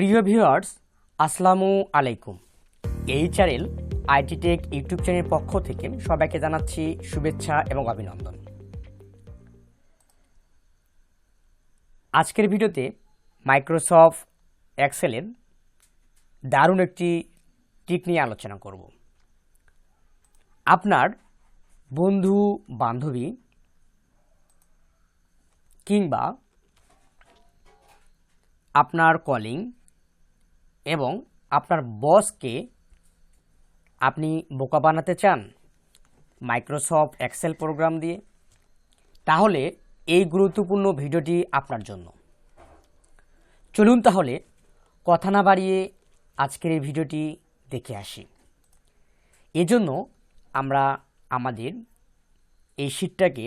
প্রিয় ভিউয়ার্স, আসসালামু আলাইকুম। এই চ্যানেল আইটি টেক ইউটিউব চ্যানেলের পক্ষ থেকে সবাইকে জানাচ্ছি শুভেচ্ছা এবং অভিনন্দন। আজকের ভিডিওতে মাইক্রোসফট এক্সেলের দারুণ একটি টিক নিয়ে আলোচনা করব। আপনার বন্ধু, বান্ধবী কিংবা আপনার কলিং এবং আপনার বসকে আপনি বোকা বানাতে চান মাইক্রোসফট এক্সেল প্রোগ্রাম দিয়ে, তাহলে এই গুরুত্বপূর্ণ ভিডিওটি আপনার জন্য। চলুন তাহলে কথা না বাড়িয়ে আজকের এই ভিডিওটি দেখে আসি। এজন্য আমরা আমাদের এই শিটটাকে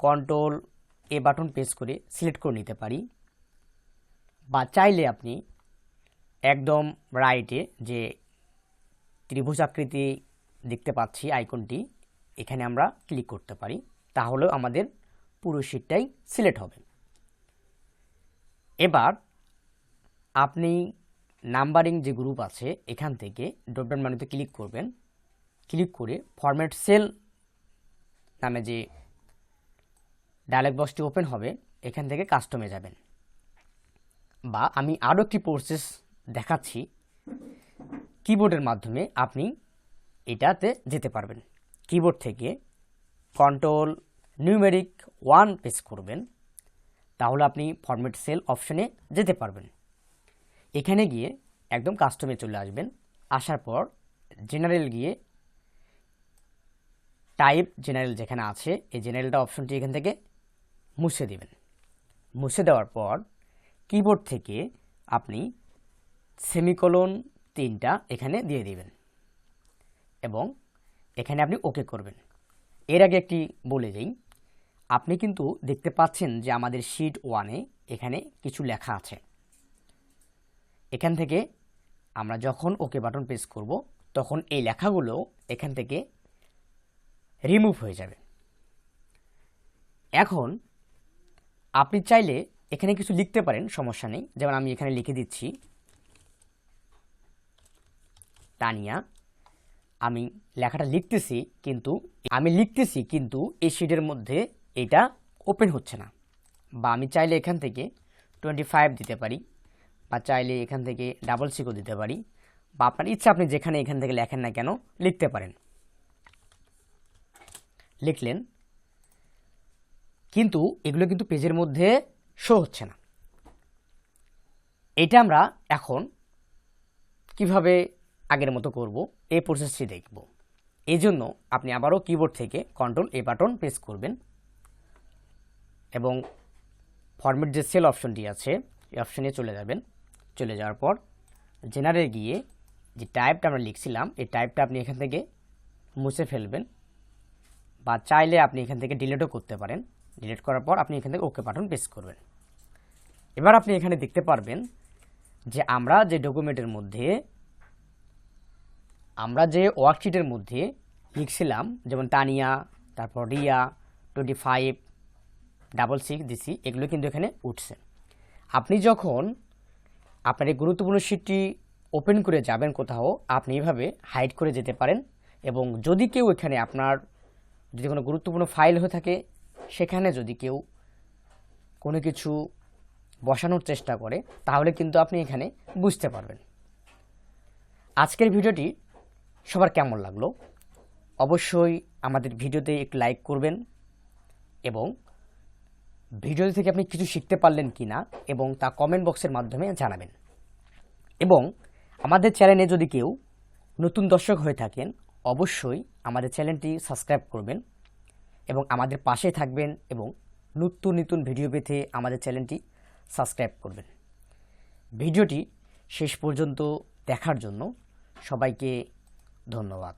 কন্ট্রোল এ বাটন প্রেস করে সিলেক্ট করে নিতে পারি বা চাইলে আপনি একদম রাইটে যে ত্রিভুজ আকৃতি দেখতে পাচ্ছি আইকনটি, এখানে আমরা ক্লিক করতে পারি, তাহলেও আমাদের পুরো শিটটাই সিলেক্ট হবে। এবার আপনি নাম্বারিং যে গ্রুপ আছে, এখান থেকে ড্রপডাউন মেনুতে ক্লিক করবেন। ক্লিক করে ফরম্যাট সেল নামে যে ডায়ালগ বক্সটি ওপেন হবে, এখান থেকে কাস্টমে যাবেন। বা আমি আরও একটি প্রসেস দেখাচ্ছি কিবোর্ডের মাধ্যমে আপনি এটাতে যেতে পারবেন। কিবোর্ড থেকে কন্ট্রোল নিউমেরিক ওয়ান প্রেস করবেন, তাহলে আপনি ফরম্যাট সেল অপশনে যেতে পারবেন। এখানে গিয়ে একদম কাস্টমে চলে আসবেন। আসার পর জেনারেল গিয়ে টাইপ জেনারেল যেখানে আছে, এই জেনারেলটা অপশনটি এখান থেকে মুছে দেবেন। মুছে দেওয়ার পর কিবোর্ড থেকে আপনি সেমিকোলন তিনটা এখানে দিয়ে দিবেন। এবং এখানে আপনি ওকে করবেন। এর আগে একটি বলে যাই আপনি কিন্তু দেখতে পাচ্ছেন যে আমাদের শিট ওয়ানে এখানে কিছু লেখা আছে। এখান থেকে আমরা যখন ওকে বাটন প্রেস করব, তখন এই লেখাগুলো এখান থেকে রিমুভ হয়ে যাবে। এখন আপনি চাইলে এখানে কিছু লিখতে পারেন, সমস্যা নেই। যেমন আমি এখানে লিখে দিচ্ছি তানিয়া, আমি লেখাটা লিখতেছি কিন্তু, আমি লিখতেছি কিন্তু এই শিটের মধ্যে এটা ওপেন হচ্ছে না। বা আমি চাইলে এখান থেকে টোয়েন্টি ফাইভ দিতে পারি, বা চাইলে এখান থেকে ডাবল সিকো দিতে পারি, বা আপনার ইচ্ছা আপনি যেখানে এখান থেকে লেখেন না কেন, লিখতে পারেন। লিখলেন, কিন্তু এগুলো কিন্তু পেজের মধ্যে শো হচ্ছে না। এটা আমরা এখন কীভাবে আগের মতো করব, এই প্রসেসটি দেখব। এই জন্য আপনি আবারও কিবোর্ড থেকে কন্ট্রোল এ বাটন প্রেস করবেন এবং ফরম্যাট যে সেল অপশনটি আছে, এই অপশনে চলে যাবেন। চলে যাওয়ার পর জেনারেল গিয়ে যে টাইপটা আমরা লিখছিলাম, এই টাইপটা আপনি এখান থেকে মুছে ফেলবেন বা চাইলে আপনি এখান থেকে ডিলিটও করতে পারেন। ডিলিট করার পর আপনি এখান থেকে ওকে বাটন প্রেস করবেন। এবার আপনি এখানে দেখতে পারবেন যে আমরা যে ডকুমেন্টের মধ্যে আমরা যে ওয়ার্কশিটের মধ্যে লিখছিলাম, যেমন তানিয়া, তারপর Riya twenty five double six দিসি এগুলো কিন্তু এখানে উঠছে। আপনি যখন আপনার এই গুরুত্বপূর্ণ শিটটি ওপেন করে যাবেন কোথাও, আপনি এইভাবে হাইড করে যেতে পারেন এবং যদি কেউ এখানে আপনার, যদি কোনো গুরুত্বপূর্ণ ফাইল হয়ে থাকে, সেখানে যদি কেউ কোনো কিছু বসানোর চেষ্টা করে, তাহলে কিন্তু আপনি এখানে বুঝতে পারবেন। আজকের ভিডিওটি সবার কেমন লাগল? অবশ্যই আমাদের ভিডিওতে একটু লাইক করবেন এবং ভিডিও থেকে আপনি কিছু শিখতে পারলেন কি না এবং তা কমেন্ট বক্সের মাধ্যমে জানাবেন। এবং আমাদের চ্যানেলে যদি কেউ নতুন দর্শক হয়ে থাকেন, অবশ্যই আমাদের চ্যানেলটি সাবস্ক্রাইব করবেন এবং আমাদের পাশে থাকবেন এবং নতুন নতুন ভিডিও পেতে আমাদের চ্যানেলটি সাবস্ক্রাইব করবেন। ভিডিওটি শেষ পর্যন্ত দেখার জন্য সবাইকে どんなわ